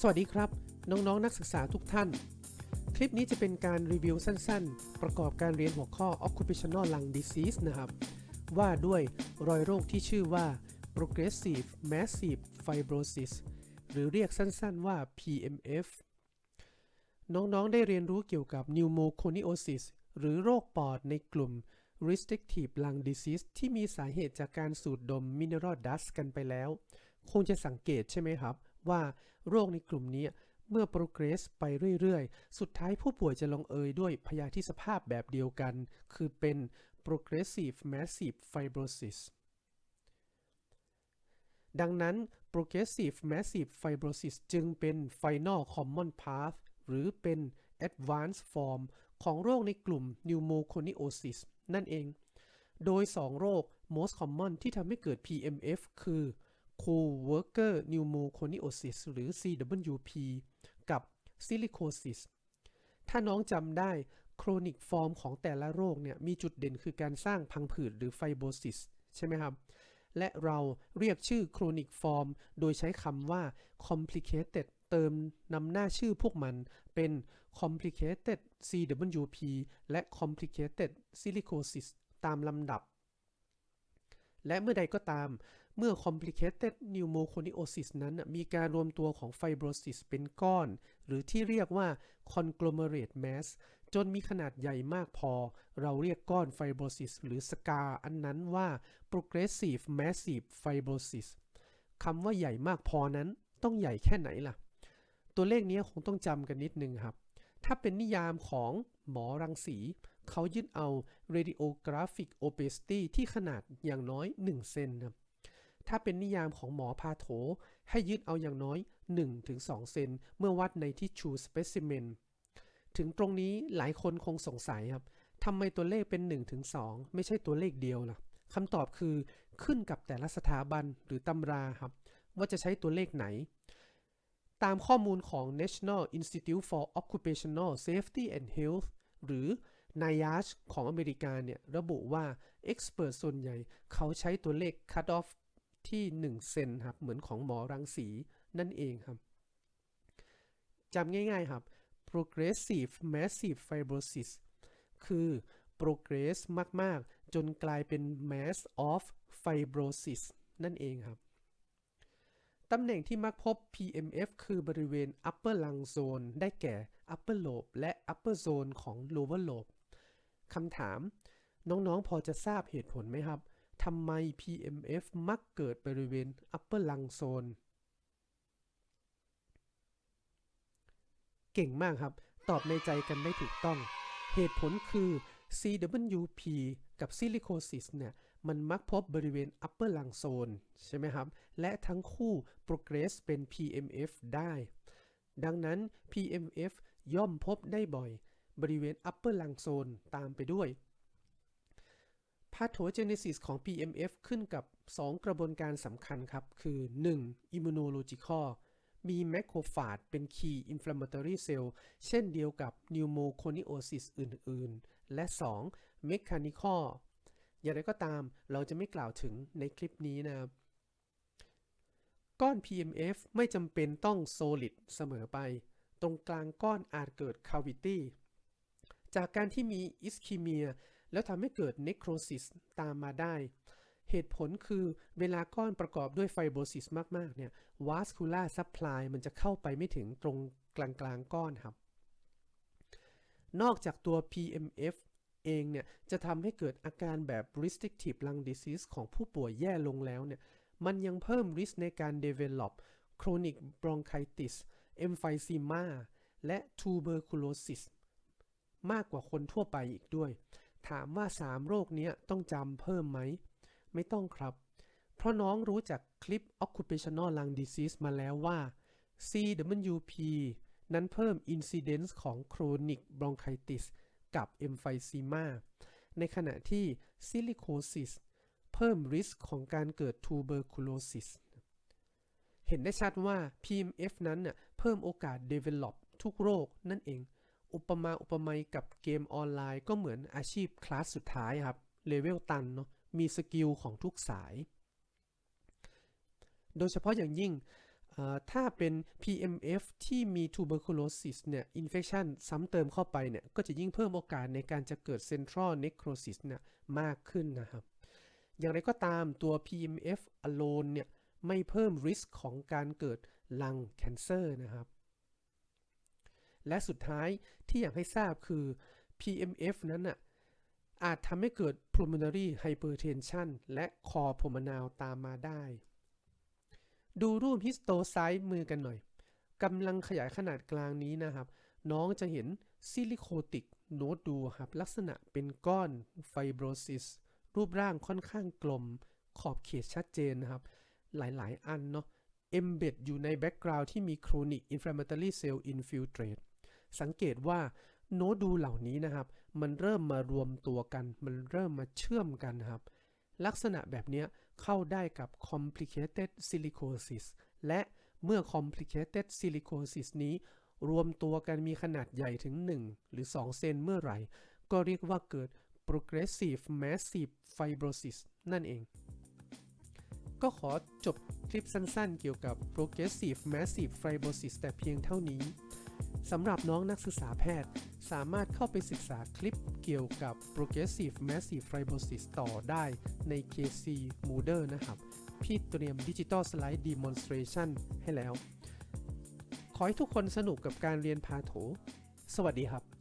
สวัสดีครับ น้องๆนนักศึกษาทุกท่าน คลิปนี้จะเป็นการรีวิวสั้นๆ ประกอบการเรียนหัวข้อ Occupational Lung Disease นะครับ ว่าด้วยรอยโรคที่ชื่อว่า Progressive Massive Fibrosis หรือเรียกสั้นๆว่า PMF น้องๆ ได้เรียนรู้เกี่ยวกับ Pneumoconiosis หรือโรคปอดในกลุ่ม Restrictive Lung Disease ที่มีสาเหตุจากการสูดดม Mineral Dust กันไปแล้ว คงจะสังเกตใช่ไหมครับ ว่าโรคในกลุ่มนี้เมื่อ progress ไปเรื่อยๆ สุดท้ายผู้ป่วยจะลงเอยด้วยพยาธิสภาพแบบเดียวกัน คือเป็น progressive massive fibrosis ดังนั้น progressive massive fibrosis จึงเป็น final common path หรือเป็น advanced form ของโรคในกลุ่ม pneumoconiosis นั่นเอง โดย 2 โรค most common ที่ทำให้เกิด PMF คือ co-worker pneumoconiosis หรือ CWP กับ silicosis ถ้าน้องจำได้ chronic form ของแต่ละโรคเนี่ยมีจุดเด่นคือการสร้างพังผืดหรือ fibrosis ใช่ไหมครับ และเราเรียกชื่อ chronic form โดยใช้คำว่า complicated เติมนำหน้าชื่อพวกมันเป็น complicated CWP และ complicated silicosis ตามลำดับ และเมื่อใดก็ตาม เมื่อ complicated pneumoconiosis นั้นมีการรวมตัวของ fibrosis เป็นก้อน หรือที่เรียกว่า conglomerate mass จนมีขนาดใหญ่มากพอ เราเรียกก้อน fibrosis หรือ scar อันนั้นว่า progressive massive fibrosis คำว่าใหญ่มากพอนั้นต้องใหญ่แค่ไหนล่ะ ตัวเลขนี้คงต้องจำกันนิดนึงครับ ถ้าเป็นนิยามของหมอรังสี เขายึดเอา radiographic opacity ที่ขนาดอย่างน้อย 1 เซนครับถ้าเป็นนิยามของหมอพาโถ ให้ยึดเอาอย่างน้อย 1-2 เซนเมื่อวัดในที่ true specimen ถึงตรงนี้หลายคนคงสงสัยครับทำไมตัวเลขเป็น 1-2 ไม่ใช่ตัวเลขเดียวล่ะคำตอบคือขึ้นกับแต่ละสถาบันหรือตำราครับ ว่าจะใช้ตัวเลขไหน ตามข้อมูลของ National Institute for Occupational Safety and Health หรือ NIOSH ของอเมริกาเนี่ยระบุว่า expert ส่วนใหญ่เขาใช้ตัวเลข cut off ที่ 1 เซนครับเหมือนของหมอรังสีนั่นเองครับจำง่ายๆครับ progressive massive fibrosis คือ progress มาก ๆ จนกลายเป็น mass of fibrosis นั่นเองครับ ตำแหน่งที่มักพบ PMF คือบริเวณ upper lung zone ได้แก่ upper lobe และ upper zone ของ lower lobe คำถาม น้องๆ พอจะทราบเหตุผลไหมครับทำไม PMF มักเกิดบริเวณ upper lung zone เก่งมากครับ ตอบในใจกันได้ถูกต้อง เหตุผลคือ CWP กับ silicosis เนี่ย มันมักพบบริเวณ upper lung zone ใช่ไหมครับ และทั้งคู่ progress เป็น PMF ได้ ดังนั้น PMF ย่อมพบได้บ่อย บริเวณ upper lung zone ตามไปด้วย pathogenesis ของ PMF ขึ้นกับ 2 กระบวนการสำคัญครับ คือ 1. immunological มีแมคโครฟาจเป็น key inflammatory cell เช่นเดียวกับ pneumoconiosis อื่น ๆ และ 2. mechanical อย่างไรก็ตามเราจะไม่กล่าวถึงในคลิปนี้นะครับก้อน PMF ไม่จำเป็นต้อง solid เสมอไป ตรงกลางก้อนอาจเกิด cavity จากการที่มี ischemia แล้วทำให้เกิด necrosis ตามมาได้ เหตุผลคือเวลาก้อนประกอบด้วยไฟโบซิสมาก ๆ เนี่ย vascular supply มันจะเข้าไปไม่ถึงตรงกลางกลางก้อนครับ นอกจากตัว PMF เองเนี่ยจะทำให้เกิดอาการแบบ restrictive lung disease ของผู้ป่วยแย่ลงแล้วเนี่ยมันยังเพิ่ม risk ในการ develop chronic bronchitis emphysema และ tuberculosis มากกว่าคนทั่วไปอีกด้วย ถามว่า 3 โรคนี้ต้องจำเพิ่มไหม ไม่ต้องครับ เพราะน้องรู้จักคลิป occupational lung disease มาแล้วว่า CWP นั้นเพิ่ม incidence ของ chronic bronchitis กับ emphysema ในขณะที่ silicosis เพิ่ม risk ของการเกิด tuberculosis เห็นได้ชัดว่า PMF นั้นน่ะเพิ่มโอกาส develop ทุกโรคนั่นเอง อุปมาอุปไมยกับเกมออนไลน์ก็เหมือนอาชีพคลาสสุดท้ายครับเลเวลตันเนาะมีสกิลของทุกสาย โดยเฉพาะอย่างยิ่งถ้าเป็น PMF ที่มี tuberculosis เนี่ย infection ซ้ำเติมเข้าไปเนี่ย ก็จะยิ่งเพิ่มโอกาสในการจะเกิด central necrosis เนี่ยมากขึ้นนะครับ อย่างไรก็ตามตัว PMF alone เนี่ย ไม่เพิ่ม risk ของการเกิด lung cancer นะครับ และสุดท้ายที่อยากให้ทราบคือ PMF นั้นน่ะอาจทำให้เกิด pulmonary hypertension และ core pulmonale ตามมาได้ ดูรูปฮิสโตไซด์มือกันหน่อยกำลังขยายขนาดกลางนี้นะครับ น้องจะเห็นซิลิโคติกโนดดูครับ ลักษณะเป็นก้อนไฟโบรซิสรูปร่างค่อนข้างกลม ขอบเขตชัดเจนนะครับ หลายๆ อันเนาะ embed อยู่ในแบ็กกราวด์ที่มี chronic inflammatory cell infiltrate สังเกตว่าโนดูเหล่านี้นะครับ มันเริ่มมารวมตัวกัน มันเริ่มมาเชื่อมกันครับ ลักษณะแบบนี้เข้าได้กับ complicated silicosis และเมื่อ complicated silicosis นี้ รวมตัวกันมีขนาดใหญ่ถึง 1 หรือ 2 เซนเมื่อไหร่ ก็เรียกว่าเกิด progressive massive fibrosis นั่นเอง ก็ขอจบคลิปสั้นๆ เกี่ยวกับ progressive massive fibrosis แต่เพียงเท่านี้ สำหรับน้องนักศึกษาแพทย์ สามารถเข้าไปศึกษาคลิปเกี่ยวกับ progressive massive fibrosis ต่อได้ใน KC Moodle นะครับ พี่เตรียม Digital Slide Demonstration ให้แล้ว ขอให้ทุกคนสนุกกับการเรียนพาโถ สวัสดีครับ